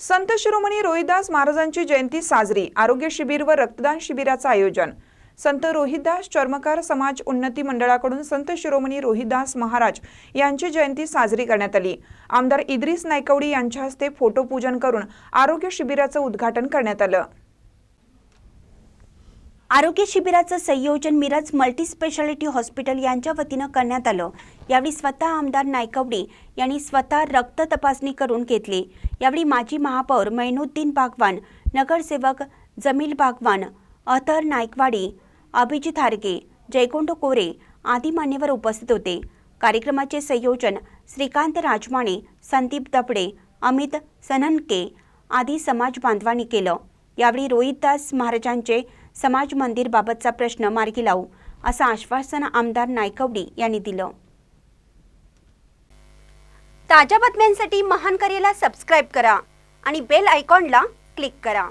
संत शिरोमणी रोहिदास महाराजांची जयंती साजरी आरोग्य शिबिर व रक्तदान शिबिराचं आयोजन. संत रोहिदास चर्मकार समाज उन्नती मंडळाकडून संत शिरोमणी रोहिदास महाराज यांची जयंती साजरी करण्यात आली. आमदार इद्रिस नायकवडी यांच्या हस्ते फोटोपूजन करून आरोग्य शिबिराचं उद्घाटन करण्यात आलं. आरोग्य शिबिराचं संयोजन मिरज मल्टी स्पेशालिटी हॉस्पिटल यांच्या वतीनं करण्यात आलं. यावेळी स्वतः आमदार नायकवडे यांनी स्वतः रक्त तपासणी करून घेतली. यावेळी माजी महापौर मैनुद्दीन बागवान नगरसेवक जमील बागवान अथर नायकवाडी अभिजित हारगे जयकोंड कोरे आदी मान्यवर उपस्थित होते. कार्यक्रमाचे संयोजन श्रीकांत राजमाणे संदीप दपडे अमित सननके आदी समाज बांधवांनी केलं. यावेळी रोहितदास महाराजांचे समाज मंदिरबाबतचा प्रश्न मार्गी लावू असं आश्वासन आमदार नायकवडी यांनी दिलं. ताज्या बातम्यांसाठी महान करेला सबस्क्राईब करा आणि बेल आयकॉनला क्लिक करा.